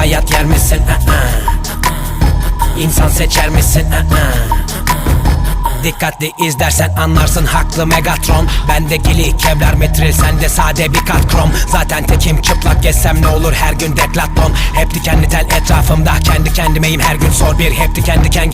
bayat yer misin? Aa. İnsan seçer misin? Aa. Dikkatli izlersen anlarsın haklı Megatron Bende gili kevlar metril sende sade bir kat krom Zaten tekim çıplak gezsem ne olur her gün deklaton Hep dikenli tel etrafımda kendi kendimeyim her gün sor bir Hep diken diken